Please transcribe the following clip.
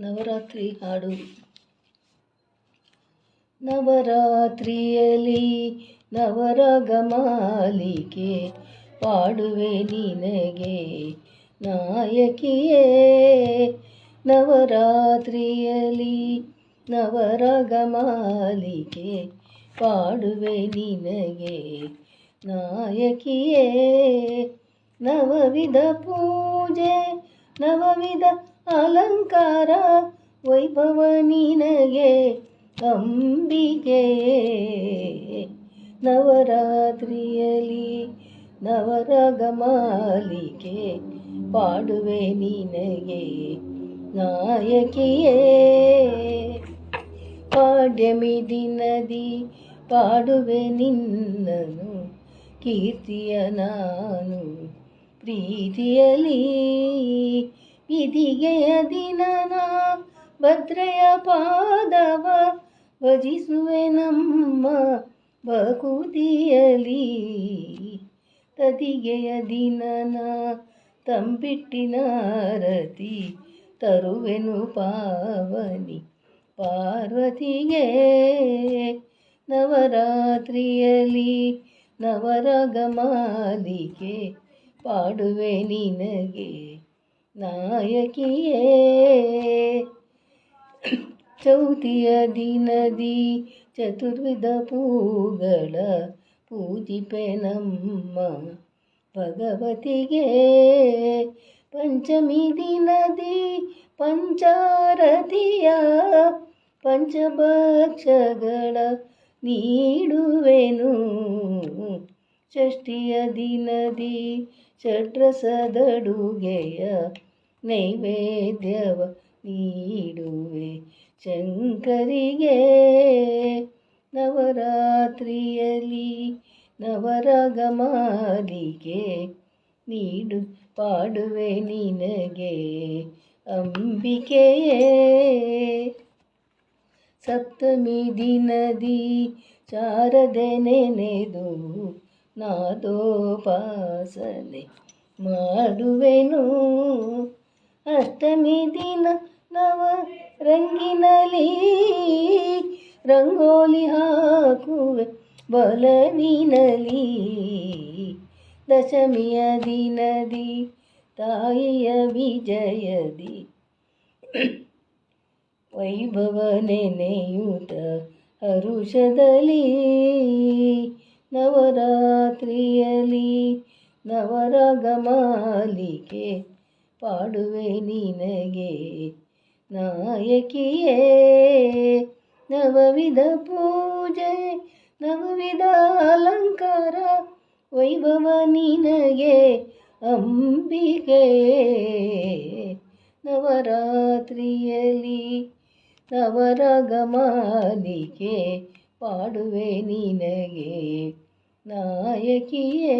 ನವರಾತ್ರಿ ಹಾಡು. ನವರಾತ್ರಿಯಲ್ಲಿ ನವರಗಮಾಲಿಕೆ ಪಾಡುವೆ ನಿನಗೆ ನಾಯಕಿಯೇ. ನವರಾತ್ರಿಯಲ್ಲಿ ನವರಗಮಾಲಿಕೆ ಪಾಡುವೆ ನಿನಗೆ ನಾಯಕಿಯೇ. ನವವಿಧ ಪೂಜೆ, ನವವಿಧ ಅಲಂಕಾರ ವೈಭವ ನಿನಗೆ ಅಂಬಿಗೆ. ನವರಾತ್ರಿಯಲ್ಲಿ ನವರಗಮಾಲಿಕೆ ಪಾಡುವೆ ನಿನಗೆ ನಾಯಕಿಯೇ. ಪಾಡ್ಯಮಿ ದಿನದಿ ಪಾಡುವೆ ನಿನ್ನನು ಕೀರ್ತಿಯ ನಾನು ಪ್ರೀತಿಯಲಿ ವಿಧಿಗೆಯ ದಿನನ ಭದ್ರೆಯ ಪಾದವ ಭಜಿಸುವೆ ನಮ್ಮ ಬಕುತಿಯಲಿ ತದಿಗೆಯ ದಿನನ ತಂಬಿಟ್ಟಿನ ರತಿ ತರುವೆನು ಪಾವನಿ. ಪಾರ್ವತಿಗೆ ನವರಾತ್ರಿಯಲಿ ನವರಗಮಾಲಿಕೆ ಪಾಡುವೆ ನಿನಗೆ. ನಾಯಕಿಯೇ, ಚೌತಿಯ ದಿನದಿ ಚತುರ್ವಿಧ ಪೂಗಳ ಪೂಜಿಪೆ ನಮ್ಮ ಭಗವತಿಗೆ, ಪಂಚಮಿ ದಿನದಿ ಪಂಚಾರತಿಯ ಪಂಚಭಕ್ಷಗಳ ನೀಡುವೆನು. ಷಷ್ಠಿಯ ದಿನದಿ ಷಡ್ರಸದಡುಗೆಯ ನೈವೇದ್ಯವ ನೀಡುವೆ. ಶಂಕರಿಗೆ ನವರಾತ್ರಿಯಲ್ಲಿ ನವರಗಮಾಲಿಗೆ ನೀಡು ಪಾಡುವೆ ನಿನಗೆ ಅಂಬಿಕೆಯೇ. ಸಪ್ತಮಿ ದಿನದಿ ಚಾರದೆ ನೆನೆದು ನಾದೋಪಾಸನೆ ಮಾಡುವೆನು. ಅಷ್ಟಮಿ ದಿನ ನವ ರಂಗಿನಲ್ಲಿ ರಂಗೋಲಿ ಹಾಕುವೆ ಬಲವಿನಲಿ. ದಶಮಿಯ ದಿನದಿ ತಾಯಿಯ ವಿಜಯದಿ. ವೈಭವ ನೆನೆಯುತ ಹರುಷದಲ್ಲಿ ನವರಾತ್ರಿಯಲ್ಲಿ ನವರಗಮಾಲಿಕೆ ಪಾಡುವೆ ನಿನಗೆ. ನಾಯಕಿಯೇ, ನವವಿಧ ಪೂಜೆ, ನವವಿಧ ಅಲಂಕಾರ, ವೈಭವ ನಿನಗೆ ಅಂಬಿಕೆ. ನವರಾತ್ರಿಯಲ್ಲಿ ನವರಗಮಾಲಿಕೆ ಪಾಡುವೆ ನಿನಗೆ. ನಾಯಕಿಯೇ.